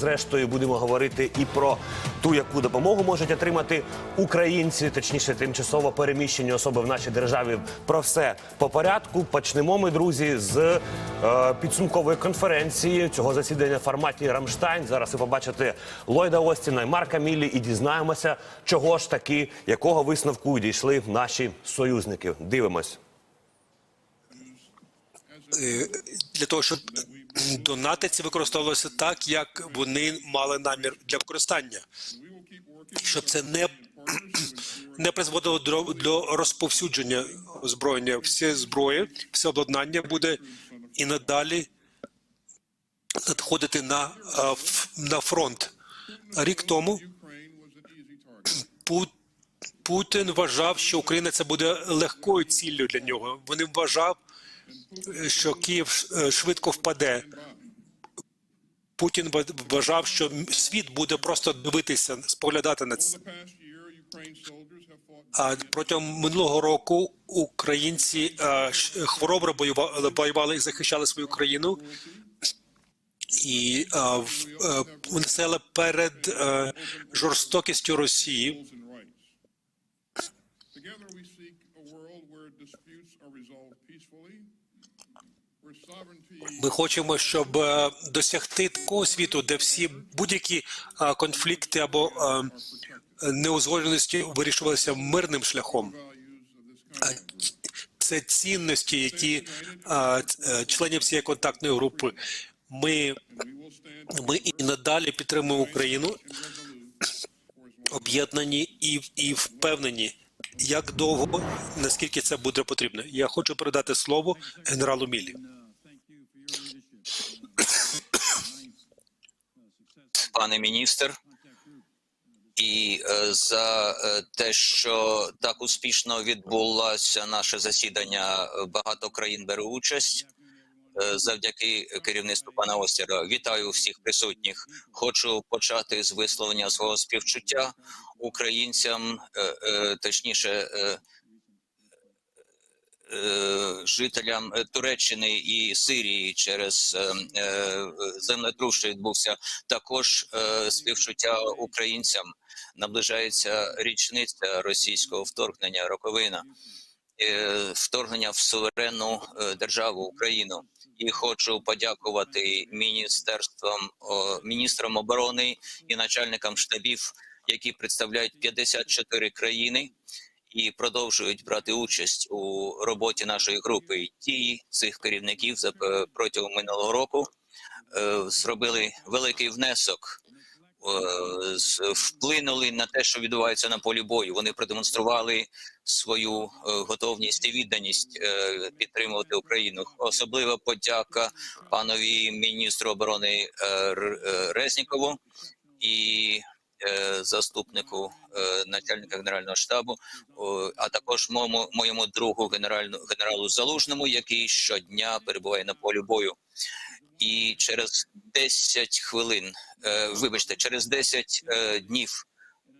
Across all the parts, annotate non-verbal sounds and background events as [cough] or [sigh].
Зрештою, будемо говорити і про ту, яку допомогу можуть отримати українці, точніше, тимчасово переміщені особи в нашій державі. Про все по порядку. Почнемо ми, друзі, з е, підсумкової конференції цього засідання в форматі Рамштайн. Зараз ви побачите Ллойда Остіна і Марка Міллі і дізнаємося, чого ж таки, якого висновку дійшли наші союзники. Дивимось. е, для того, щоб донатиці використовувалися так, як вони мали намір для використання, щоб це не, [clears throat] не призводило до, до розповсюдження озброєння. Всі зброї, все обладнання буде і надалі надходити на, е, на фронт. Рік тому Пу- Путін вважав, що Україна це буде легкою ціллю для нього. Вони вважав, що Київ е, швидко впаде. Путін вважав, що світ буде просто дивитися, споглядати на це. А протягом минулого року українці е, хоробро воювали, і захищали свою країну. І е, в- е, перед жорстокістю Росії. Together we seek a world Ми хочемо, щоб е, досягти такого світу, де всі будь-які е, конфлікти або е, неузгодженості вирішувалися мирним шляхом. Це цінності, які членів цієї контактної групи. Ми, ми і надалі підтримуємо Україну, об'єднані і, і впевнені, як довго, наскільки це буде потрібно. Я хочу передати слово генералу Мілі. пане міністр, і е, за е, те, що так успішно відбулося наше засідання. е, Багато країн бере участь. Е, Завдяки керівництву пана Остера вітаю всіх присутніх. Хочу почати з висловлення свого співчуття українцям, е, е, точніше, е, е, жителям е, Туреччини і Сирії через е, е, землетрус, що відбувся, також е, співчуття українцям. Наближається річниця російського вторгнення, роковина е, вторгнення в суверенну е, державу Україну. І хочу подякувати міністерствам, міністрам оборони і начальникам штабів, які представляють 54 країни і продовжують брати участь у роботі нашої групи. І Ті цих керівників е, протягом минулого року е, зробили великий внесок. Е, Вплинули на те, що відбувається на полі бою. Вони продемонстрували свою е, готовність і відданість е, підтримувати Україну. Особлива подяка панові міністру оборони Резнікову і заступнику начальника генерального штабу, а також моєму моєму другу генеральну генералу Залужному, який щодня перебуває на полі бою. І через 10 хвилин, е, вибачте, через 10 е, днів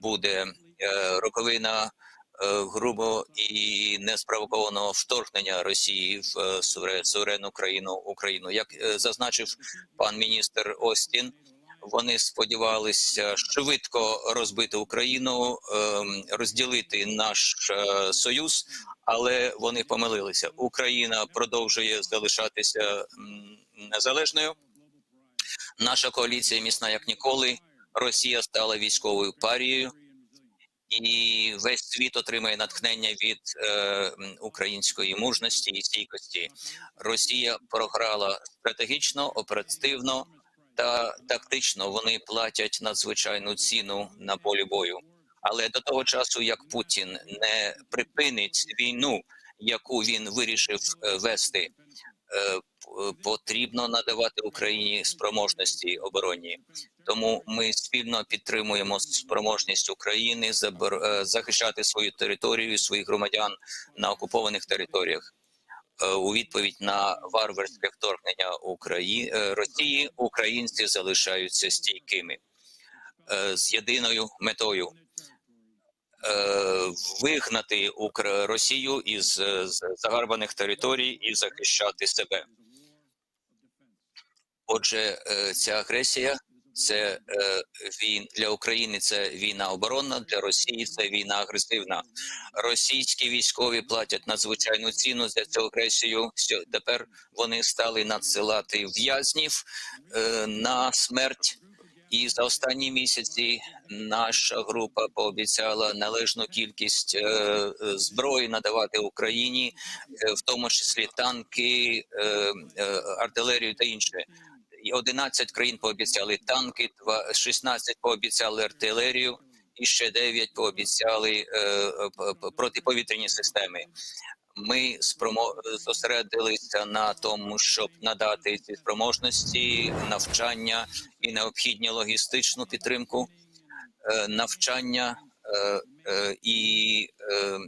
буде е, роковина грубо і неспровокованого вторгнення Росії в суверенну країну Україну. Як зазначив пан міністр Остін, вони сподівалися швидко розбити Україну, ем, розділити наш союз, але вони помилилися. Україна продовжує залишатися незалежною. Наша коаліція міцна як ніколи. Росія стала військовою парією, і весь світ отримає натхнення від е, української мужності і стійкості. Росія програла стратегічно, оперативно та тактично. Вони платять надзвичайну ціну на полі бою. Але до того часу, як Путін не припинить війну, яку він вирішив е, вести, е, потрібно надавати Україні спроможності оборонні. Тому ми спільно підтримуємо спроможність України е, захищати свою територію, своїх громадян на окупованих територіях. Е, У відповідь на варварське вторгнення Украї... е, Росії українці залишаються стійкими е, з єдиною метою е, вигнати. Росію із е, загарбаних територій і захищати себе. Отже, е, ця агресія це е, він для України це війна оборонна, для Росії це війна агресивна. Російські військові платять надзвичайну ціну за цю агресію. Тепер вони стали надсилати в'язнів е, на смерть. І за останні місяці наша група пообіцяла належну кількість е, зброї надавати Україні, е, в тому числі танки, е, е, артилерію та інше. І 11 країн пообіцяли танки, два- 16 пообіцяли артилерію, і ще 9 пообіцяли е, е, протиповітряні системи. Ми спромо... зосередилися на тому, щоб надати ці спроможності, навчання і необхідну логістичну підтримку, е, навчання е, е, і е, е,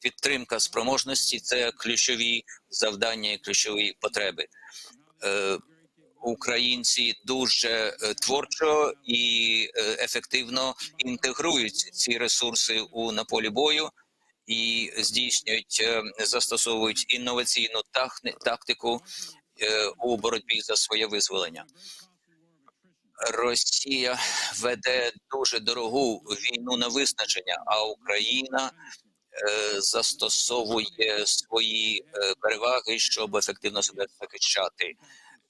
підтримка спроможності це ключові завдання і ключові потреби. Е, Українці дуже е, творчо і е, ефективно інтегрують ці ресурси у на полі бою і здійснюють, застосовують інноваційну тактику у боротьбі за своє визволення. Росія веде дуже дорогу війну на визначення, а Україна застосовує свої е, переваги, щоб ефективно себе захищати.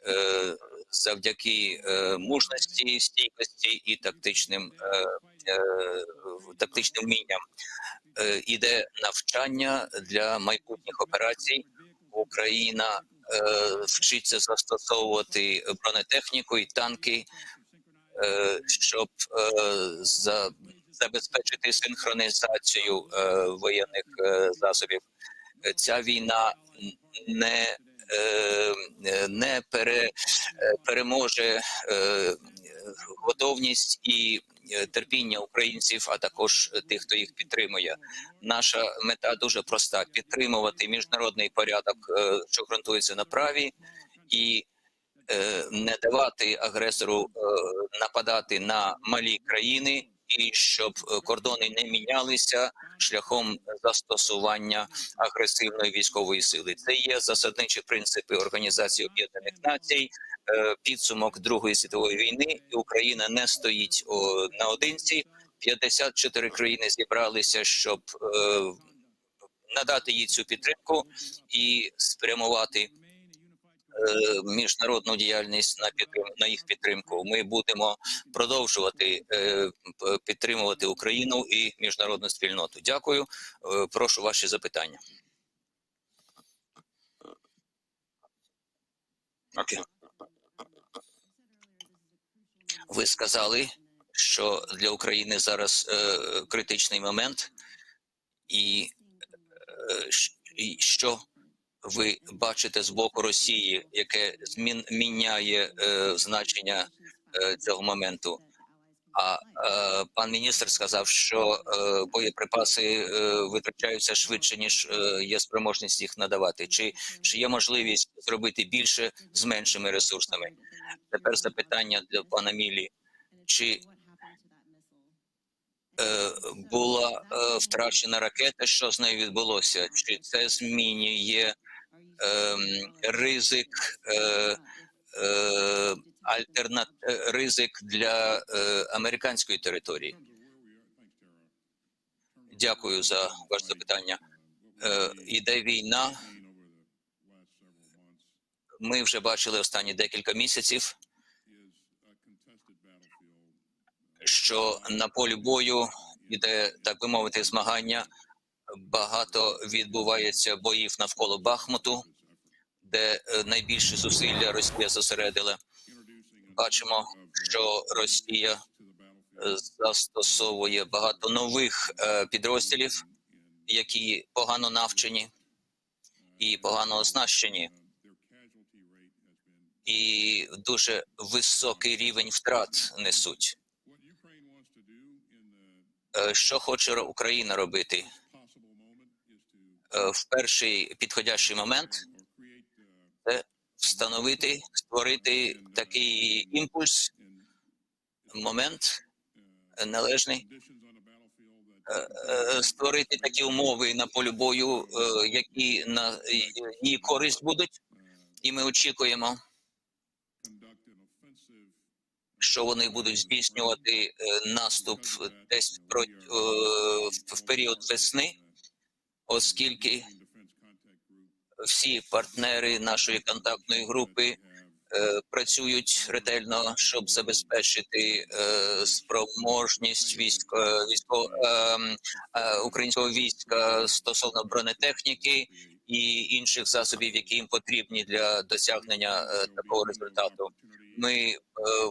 Е, Завдяки е, мужності, стійкості і тактичним е, е, тактичним вмінням е, іде навчання для майбутніх операцій. Україна е, вчиться застосовувати бронетехніку і танки, е, щоб е, за, забезпечити синхронізацію е, воєнних е, засобів. Ця війна не, е, не пере, е, переможе е, готовність і е, терпіння українців, а також тих, хто їх підтримує. Наша мета дуже проста: підтримувати міжнародний порядок, е, що ґрунтується на праві, і е, не давати агресору нападати на малі країни, і щоб е, кордони не мінялися шляхом застосування агресивної військової сили. Це є засадничі принципи Організації Об'єднаних Націй. е, Підсумок Другої світової війни, і Україна не стоїть наодинці. 54 країни зібралися, щоб е, надати їй цю підтримку і спрямувати е, міжнародну діяльність на підтрим на їх підтримку. Ми будемо продовжувати е, підтримувати Україну і міжнародну спільноту. Дякую. Е, Прошу ваші запитання. Окей. Ви сказали, що для України зараз е, критичний момент, і, е, і що ви бачите з боку Росії, яке змін міняє е, значення е, цього моменту. А е, пан міністр сказав, що е, боєприпаси е, витрачаються швидше ніж е, є спроможність їх надавати. Чи, чи є можливість зробити більше з меншими ресурсами? Тепер запитання для пана Мілі. Чи е, була е, втрачена ракета? Що з нею відбулося? Чи це змінює ризик? Е, е, альтернат е, ризик для американської території. Дякую за ваше запитання. Іде війна. Ми вже бачили останні декілька місяців, що на полі бою іде, так би мовити, змагання. Багато відбувається боїв навколо Бахмуту, де е, найбільше зусилля Росія зосередила. Бачимо, що Росія е, застосовує багато нових е, підрозділів, які погано навчені і погано оснащені, і дуже високий рівень втрат несуть. Що хоче Україна робити? Е, В перший підходящий момент це встановити, створити такий імпульс, момент е, належний, е, е, створити такі умови на полі бою, е, які на її користь будуть, і ми очікуємо що вони будуть здійснювати е, наступ десь е, в період весни, оскільки всі партнери нашої контактної групи е, працюють ретельно, щоб забезпечити е, спроможність військ, військо, е, українського війська стосовно бронетехніки і інших засобів, які їм потрібні для досягнення такого результату. Ми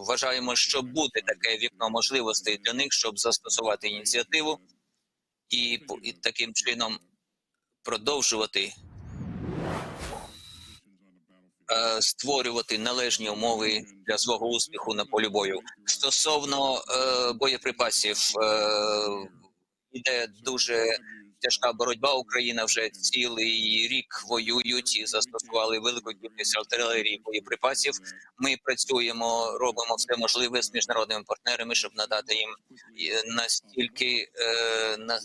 вважаємо, що буде таке вікно можливостей для них, щоб застосувати ініціативу і, і таким чином продовжувати е, створювати належні умови для свого успіху на полі бою. Стосовно е, боєприпасів, е, іде дуже тяжка боротьба. Україна вже цілий рік воюють і застосували велику кількість артилерії боєприпасів. Ми працюємо, робимо все можливе з міжнародними партнерами, щоб надати їм е, настільки е, на, е,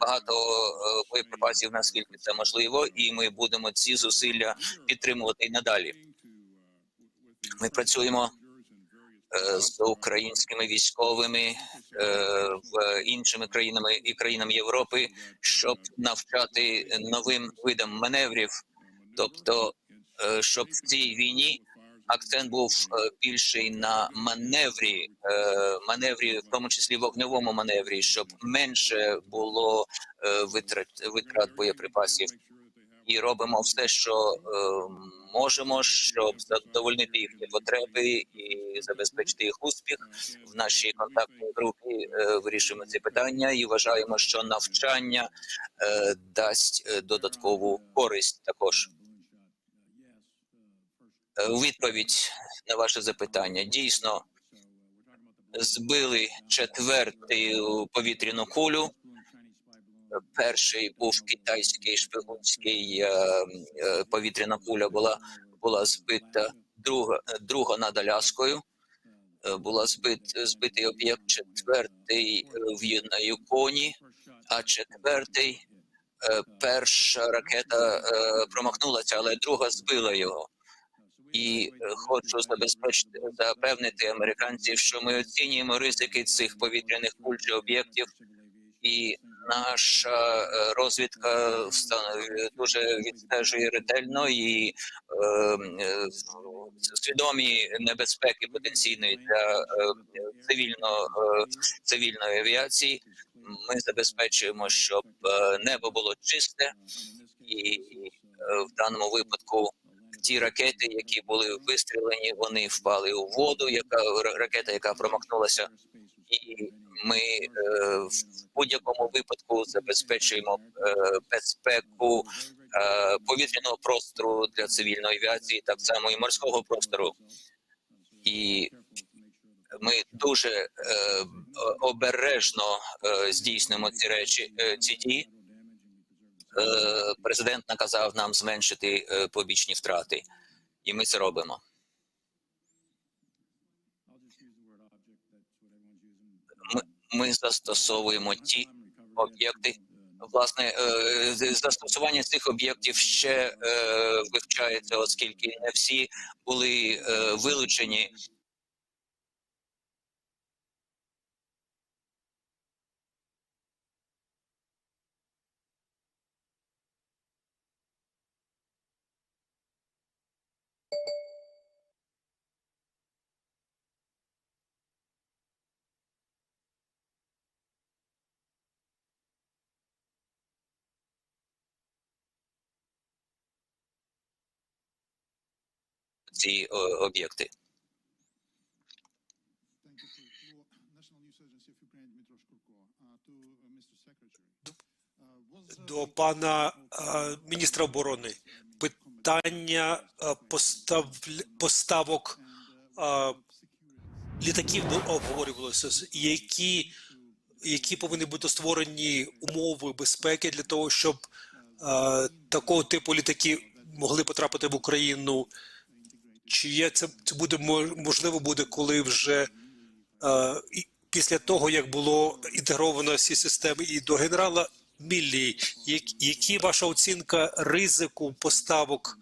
багато е, боєприпасів, наскільки це можливо, і ми будемо ці зусилля підтримувати і надалі. Ми працюємо з українськими військовими е, в іншими країнами і країнами Європи, щоб навчати новим видам маневрів, тобто е, щоб в цій війні акцент був е, більший на маневрі, е, маневрі, в тому числі вогневому маневрі, щоб менше було е, витрат витрат боєприпасів і робимо все, що е, можемо, щоб задовольнити їхні потреби і забезпечити їх успіх. В нашій контактній групі е, вирішуємо ці питання і вважаємо, що навчання е, дасть е, додаткову користь також. Е, відповідь на ваше запитання дійсно збили четверту повітряну кулю. Перший був китайський шпигунський е, е, повітряна куля була була збита. Друга друга над Аляскою е, була збит збитий об'єкт четвертий в на Юконі, а четвертий перша ракета промахнулася, але друга збила його. І хочу забезпечити запевнити американців, що ми оцінюємо ризики цих повітряних куль чи об'єктів, і наша е, розвідка дуже відстежує ретельно і е, е, свідомі небезпеки потенційної для е, цивільно, е, цивільної авіації. Ми забезпечуємо, щоб небо було чисте, і в даному випадку ті ракети, які були вистрілені, вони впали у воду. Яка ракета, яка промахнулася, і ми е, в будь-якому випадку забезпечуємо е, безпеку е, повітряного простору для цивільної авіації, так само і морського простору. І ми дуже обережно здійснимо ці речі, ці дії. Президент наказав нам зменшити побічні втрати, і ми це робимо. Ми, застосовуємо ті об'єкти. Власне, е, застосування цих об'єктів ще е, вивчається, оскільки не всі були е, вилучені. Was, uh, До пана е, міністра оборони питання е, постав, поставок е, літаків обговорювалося, які, які повинні бути створені умови безпеки для того, щоб е, такого типу літаки могли потрапити в Україну. Чи є це, це буде мо- можливо буде, коли вже е, після того, як було інтегровано всі системи, і до генерала Міллі, як- які ваша оцінка ризику поставок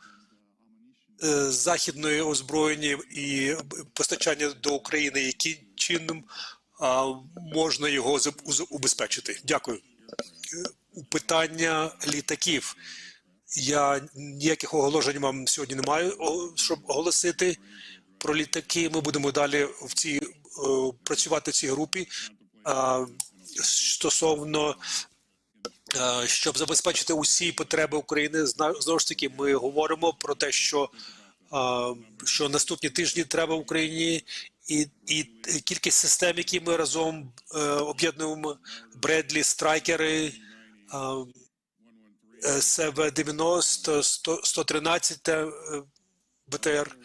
е, західної озброєння і постачання до України, яким чином а, можна його убезпечити? Дякую. Е, Питання літаків. Я ніяких оголошень вам сьогодні не маю, щоб оголосити про літаки. Ми будемо далі в цій е, працювати в цій групі а, стосовно е, щоб забезпечити усі потреби України. Знову ж таки, ми говоримо про те, що, е, що наступні тижні треба Україні, і, і кількість систем, які ми разом е, об'єднуємо, Бредлі, страйкери. СВ-90, 100 113 е, БТР,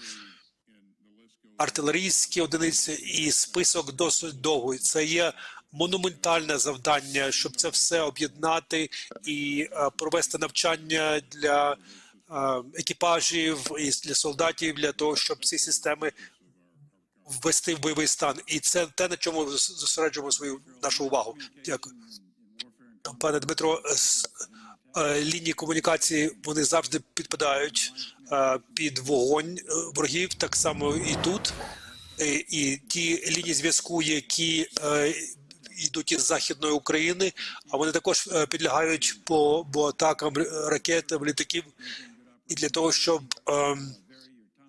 артилерійські одиниці і список досить довгий. Це є монументальне завдання, щоб це все об'єднати і е, провести навчання для е, екіпажів і для солдатів для того, щоб ці системи ввести в бойовий стан. І це те, на чому зосереджуємо свою нашу увагу. Дякую. Пане Дмитро, е, лінії комунікації вони завжди підпадають е, під вогонь е, ворогів, так само і тут. Е, І ті лінії зв'язку, які е, йдуть із західної України, а вони також е, підлягають по, по атакам р- ракет, літаків, і для того, щоб, ем,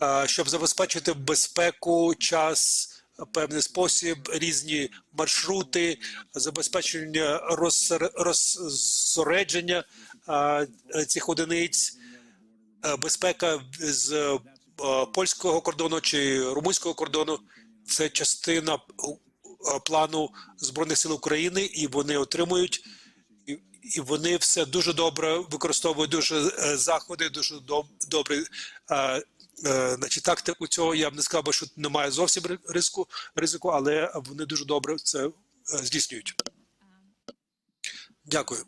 е, щоб забезпечити безпеку, час, певний спосіб, різні маршрути, забезпечення розсер- розсередження е, цих одиниць, е, безпека з е, польського кордону чи румунського кордону. Це частина е, плану збройних сил України, і вони отримують. І, вони все дуже добре використовують дуже заходи, дуже добре. Значить, тактику цього я б не сказав, що немає зовсім ри- ризику, ризику, але вони дуже добре це здійснюють. Дякую.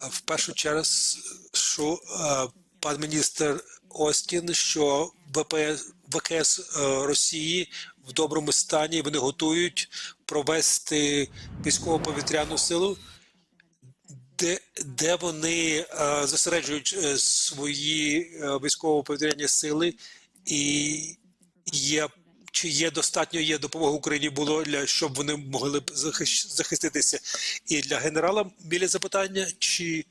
В першу чергу, що е, пан міністр Остін, що ВПС, ВКС е, Росії в доброму стані вони готують провести військово-повітряну силу, де, де вони е, зосереджують свої військово-повітряні сили, і є чи є достатньо є допомоги Україні було для щоб вони могли б захиститися. І для генерала біля запитання, чи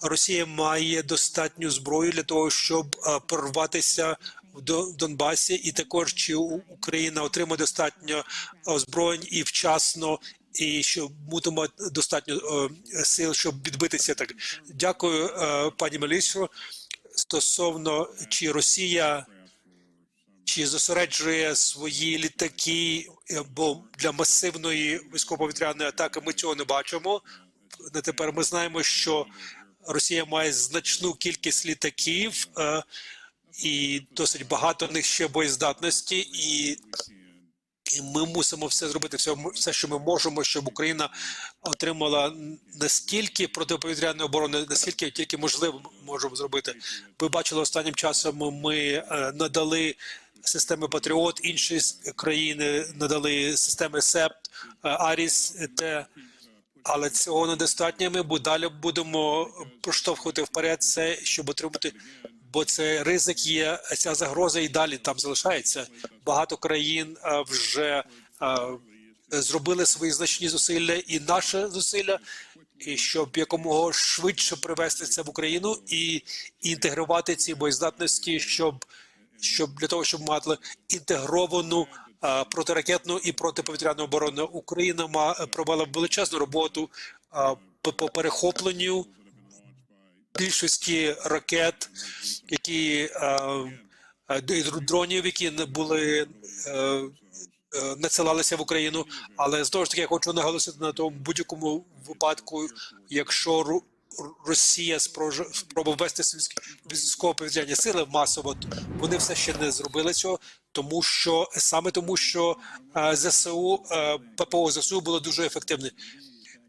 Росія має достатню зброю для того, щоб прорватися в До- Донбасі, і також чи Україна отримає достатньо озброєнь і вчасно, і що мутимо достатньо сил, щоб відбитися так. Дякую, е, пані Мелісо. Стосовно чи Росія чи зосереджує свої літаки, е, бо для масивної військово-повітряної атаки ми цього не бачимо. На тепер ми знаємо, що Росія має значну кількість літаків, е, і досить багато в них ще боєздатності, і, ми мусимо все зробити, все, все, що ми можемо, щоб Україна отримала настільки протиповітряної оборони, наскільки тільки можливо можемо зробити. Ви бачили останнім часом. Ми е, надали системи Патріот, інші країни надали системи СЕПТ, е, Аріс, Т. Але цього недостатньо. Ми далі будемо проштовхувати вперед це, щоб отримати. Бо це ризик є, ця загроза і далі там залишається. Багато країн е, вже е, зробили свої значні зусилля, і наше зусилля, і щоб якомога швидше привести це в Україну і інтегрувати ці боєздатності, щоб щоб для того, щоб мати інтегровану а, протиракетну і протиповітряну оборону, Україна ма провела величезну роботу а, по, по перехопленню більшості ракет, які а, а, дронів, які не були. е, е, Надсилалися в Україну, але знову ж таки я хочу наголосити на тому будь-якому випадку, якщо Росія спробує ввести військово-повітряні сили масово, вони все ще не зробили цього, тому що саме тому, що е, ЗСУ е, ППО ЗСУ було дуже ефективне.